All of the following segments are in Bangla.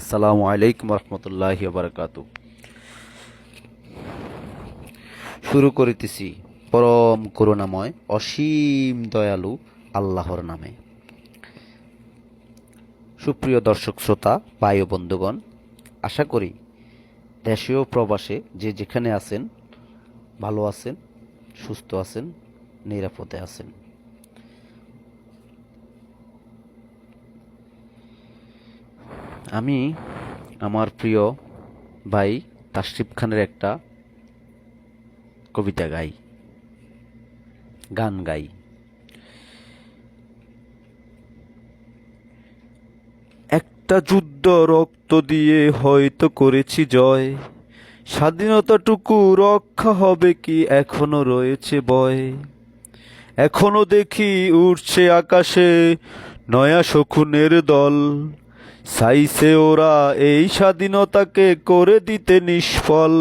আসসালামু আলাইকুম রহমতুল্লাহ বারকাত শুরু করিতেছি পরম করুণাময়, অসীম দয়ালু আল্লাহর নামে। সুপ্রিয় দর্শক শ্রোতা বায়ু বন্ধুগণ, আশা করি দেশীয় প্রবাসে যে যেখানে আছেন, ভালো আছেন, সুস্থ আছেন, নিরাপদে আছেন। আমি আমার প্রিয় ভাই তাশরিফ খানের একটা কবিতা গাই, গান গাই। একটা যুদ্ধ রক্ত দিয়ে হয়তো করেছি জয়, স্বাধীনতাটুকু রক্ষা হবে কি এখনও রয়েছে বয়? এখনও দেখি উঠছে আকাশে নয়া শকুনের দল সাইসে ওরা এই স্বাধীনতাকে করে দিতে নিষ্ফল।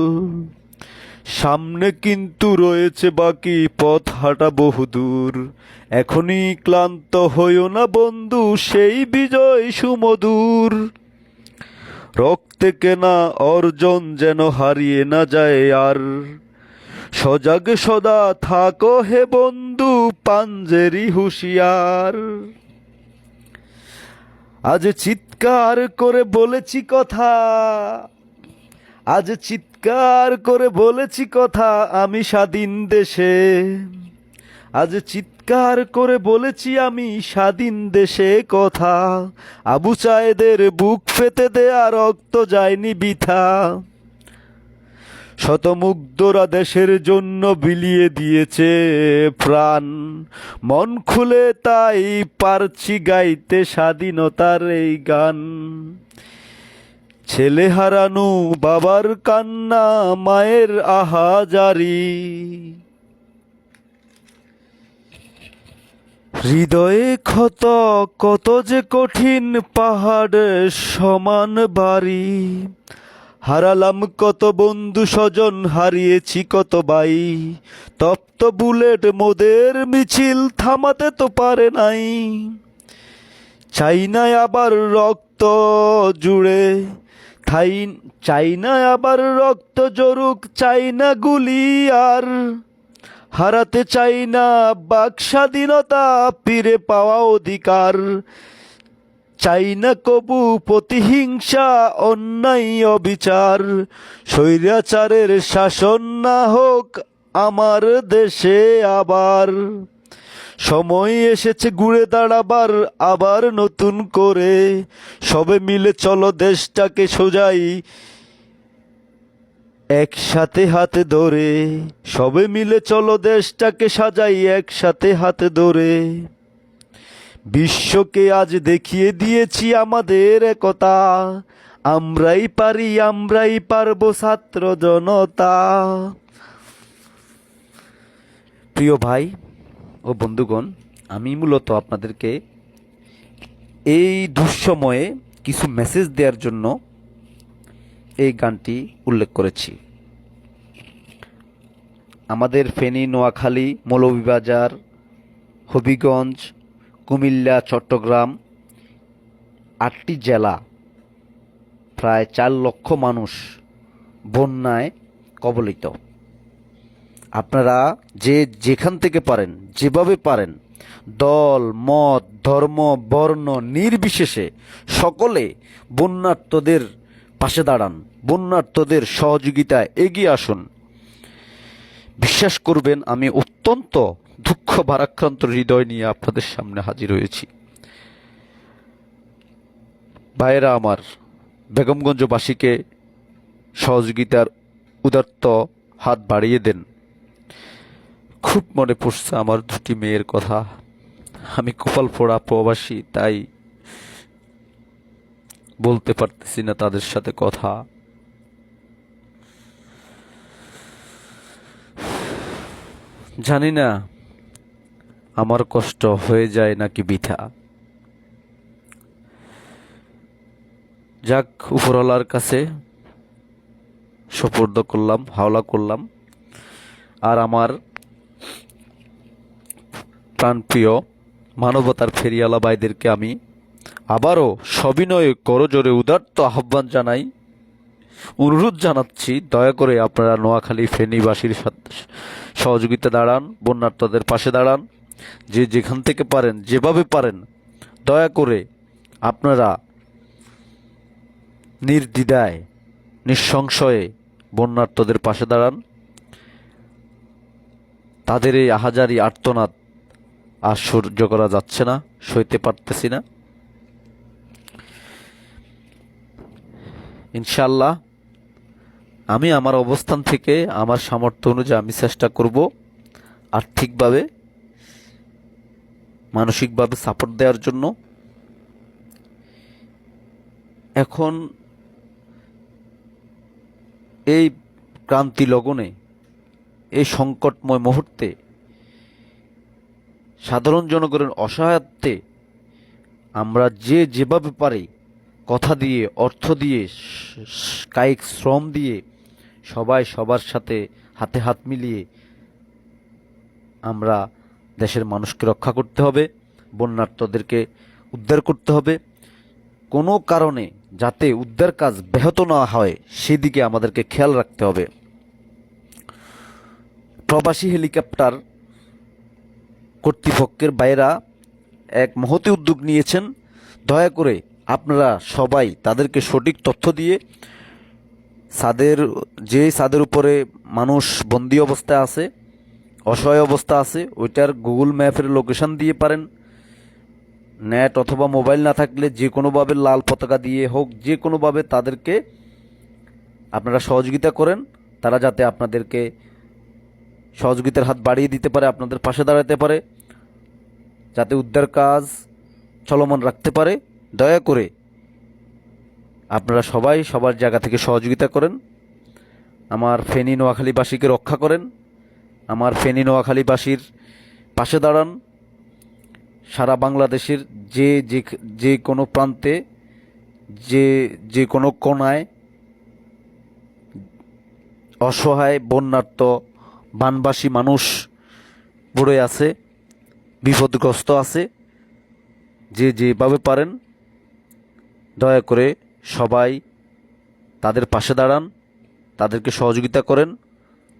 সামনে কিন্তু রয়েছে বাকি পথ হাঁটা বহুদূর। এখনই ক্লান্ত হইও না বন্ধু, সেই বিজয় সুমধুর। রক্তে কেনা অর্জন যেন হারিয়ে না যায় আর। সজাগ সদা থাকো হে বন্ধু, পাঞ্জেরি হুঁশিয়ার। আজ চিৎকার করে বলেছি কথা। আজ চিৎকার করে বলেছি কথা আমি স্বাধীন দেশে। আজ চিৎকার করে বলেছি আমি স্বাধীন দেশে কথা। আবু চায়েদের বুক ফেতে দেয়া রক্ত যায়নি বিথা। শতমুগ্ধরা দেশের জন্য বিলিয়ে দিয়েছে প্রাণ। মন খুলে তাই পারছি গাইতে স্বাধীনতার এই গান। ছেলে হারানো বাবার কান্না, মায়ের আহাজারি। হৃদয়ে ক্ষত, কত যে কঠিন পাহাড়, সমান বাড়ি। হারালাম কত বন্ধু স্বজন, হারিয়েছি কত বাই। তপ্ত বুলেট মোদের মিছিল থামাতে তো পারে নাই। চাইনায় আবার রক্ত জুড়ে, থাই চাইনা আবার রক্ত জরুক চাই না গুলি আর। হারাতে চাই না বাক স্বাধীনতা, ফিরে পাওয়া অধিকার। চাই না কবু প্রতিহিংসা, অন্যায়, অবিচার। স্বৈরাচারের শাসন না হোক আমার দেশে আবার। সময় এসেছে ঘুরে দাঁড়াবার, আবার নতুন করে। সবে মিলে চলো দেশটাকে সোজাই, একসাথে হাতে ধরে। সবে মিলে চলো দেশটাকে সাজাই, একসাথে হাতে ধরে। বিশ্বকে আজ দেখিয়ে দিয়েছি আমাদের একতা। আমরাই পারি, আমরাই পারব ছাত্র জনতা। প্রিয় ভাই ও বন্ধুগণ, আমি মূলত আপনাদেরকে এই দুঃসময়ে কিছু মেসেজ দেওয়ার জন্য এই গানটি উল্লেখ করেছি। আমাদের ফেনী, নোয়াখালী, মৌলভীবাজার, হবিগঞ্জ কুমিল্লা, চট্টগ্রাম, আটটি জেলা, প্রায় চার লক্ষ মানুষ বন্যায় কবলিত। আপনারা যে যেখান থেকে পারেন, যেভাবে পারেন, দল, মত, ধর্ম, বর্ণ, নির্বিশেষে সকলে বন্যার্থদের পাশে দাঁড়ান বন্যার্থদের সহযোগিতায় এগিয়ে আসুন। বিশ্বাস করবেন, আমি অত্যন্ত দুঃখ ভারাক্রান্ত হৃদয় নিয়ে আপনাদের সামনে হাজির হয়েছি। ভাইয়েরা আমার, বেগমগঞ্জবাসীকে সহযোগিতার উদাত্ত হাত বাড়িয়ে দেন। খুব মনে পড়ছে আমার দুটি মেয়ের কথা। আমি কপাল পোড়া প্রবাসী, তাই বলতে পারতেছি না তাদের সাথে কথা। জানি না আমার কষ্ট হয়ে যায় নাকি বিথা? যাক, উপরওয়ালার কাছে সোপর্দ করলাম, হাওলা করলাম। আর আমার প্রাণপ্রিয় মানবতার ফেরিয়ালা ভাইদেরকে আমি আবারও সবিনয়ে করজোরে উদার্ত আহ্বান জানাই, অনুরোধ জানাচ্ছি, দয়া করে আপনারা নোয়াখালী ফেনীবাসীর সহযোগিতা দাঁড়ান বন্যার্থদের পাশে দাঁড়ান। যে যেখান থেকে পারেন, যেভাবে পারেন, দয়া করে আপনারা নির্দ্বিধায়, নিঃসংশয়ে বন্যার্থদের পাশে দাঁড়ান। তাদের এই আহাজারি আর্তনাদ আর সহ্য করা যাচ্ছে না, সইতে পারতেছি না। ইনশাল্লাহ আমি আমার অবস্থান থেকে, আমার সামর্থ্য অনুযায়ী আমি চেষ্টা করব আর্থিকভাবে মানসিকভাবে সাপোর্ট দেওয়ার জন্য। এখন এই ক্রান্তি লগনে, এই সংকটময় মুহূর্তে সাধারণ জনগণের অসহায়ত্বে আমরা যে যেভাবে পারি কথা দিয়ে, অর্থ দিয়ে কায়িক শ্রম দিয়ে সবাই সবার সাথে হাতে হাত মিলিয়ে আমরা দেশের মানুষকে রক্ষা করতে হবে বন্যার্থদেরকে উদ্ধার করতে হবে। কোনো কারণে যাতে উদ্ধার কাজ ব্যাহত না হয়, সেদিকে আমাদেরকে খেয়াল রাখতে হবে। প্রবাসী হেলিকপ্টার কর্তৃপক্ষের বাইরা এক মহতি উদ্যোগ নিয়েছেন। দয়া করে আপনারা সবাই তাদেরকে সঠিক তথ্য দিয়ে ছাদের যে ছাদের উপরে মানুষ বন্দি অবস্থায় আছে অসহায় অবস্থা আছে, ওইটার গুগল ম্যাপের লোকেশন দিয়ে পারেন। নেট অথবা মোবাইল না থাকলে যে কোনোভাবে লাল পতাকা দিয়ে হোক, যে কোনোভাবে তাদেরকে আপনারা সহযোগিতা করেন, তারা যাতে আপনাদেরকে সহযোগিতার হাত বাড়িয়ে দিতে পারে, আপনাদের পাশে দাঁড়াতে পারে, যাতে উদ্ধার কাজ চলমান রাখতে পারে। দয়া করে আপনারা সবাই সবার জায়গা থেকে সহযোগিতা করেন, আমার ফেনী নোয়াখালীবাসীকে রক্ষা করেন। আমার ফেনী নোয়াখালীবাসীর পাশে দাঁড়ান। সারা বাংলাদেশের যে যে যে কোনো প্রান্তে, যে যে কোনো কোনায় অসহায়, বন্যার্ত, বানবাসী মানুষ পড়ে আছে, বিপদগ্রস্ত আছে, যে যেভাবে পারেন, দয়া করে সবাই তাদের পাশে দাঁড়ান, তাদেরকে সহযোগিতা করেন।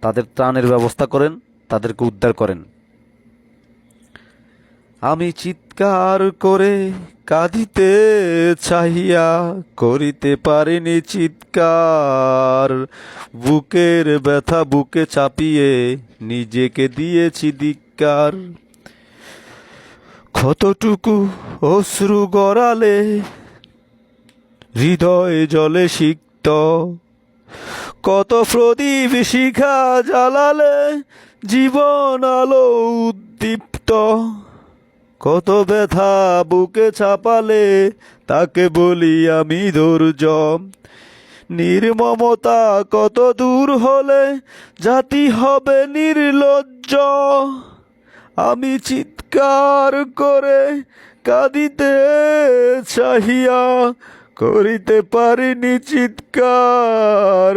তাদের ত্রাণের ব্যবস্থা করেন, তাদেরকে উদ্ধার করেন। আমি চিৎকার করে কাঁদিতে চাহিয়া করিতে পারিনি চিৎকার। বুকের ব্যথা বুকে চাপিয়ে নিজেকে দিয়েছি ধিক্কার। কতটুকু অশ্রু গড়ালে হৃদয় জলে সিক্ত। কত প্রদীপ শিখা জ্বালালে জীবন আলো উদ্দীপ্ত। কত ব্যথা বুকে চাপালে তাকে বলি আমি ধৈর্য নির্মমতা কত দূর হলে জাতি হবে নির্লজ্জ। আমি চিৎকার করে কাঁদিতে চাহিয়া করিতে পারিনি চিৎকার।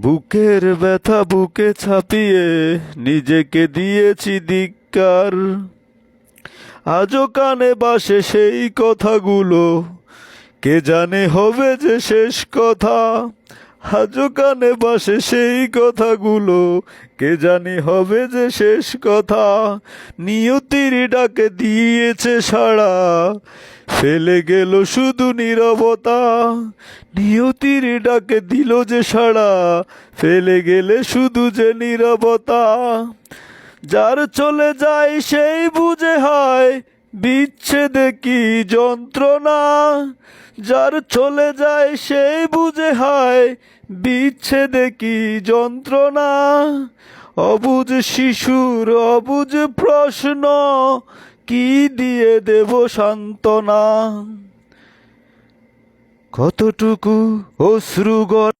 বুকের ব্যথা বুকে ছাপিয়ে নিজেকে দিয়েছি ধিক্কার। আজও কানে বাসে সেই কথাগুলো। কে জানে হবে যে শেষ কথা। আজও কানে বাসে সেই কথাগুলো। কে জানি হবে যে শেষ কথা। নিয়তির ডাকে দিয়েছে সাড়া। ফেলে গেল শুধু নীরবতা। নিয়তির ডাকে দিল যে সাড়া। ফেলে গেলে শুধু যে নীরবতা। যার চলে যায় সেই বুঝে হয়। বিচ্ছেদে কি যন্ত্রণা? যার চলে যায় সেই বুঝে হয়, বিচ্ছেদে কি যন্ত্রণা? অবুঝ শিশুর অবুঝ প্রশ্ন, কি দিয়ে দেব সান্ত্বনা? কতটুকু অশ্রু গড়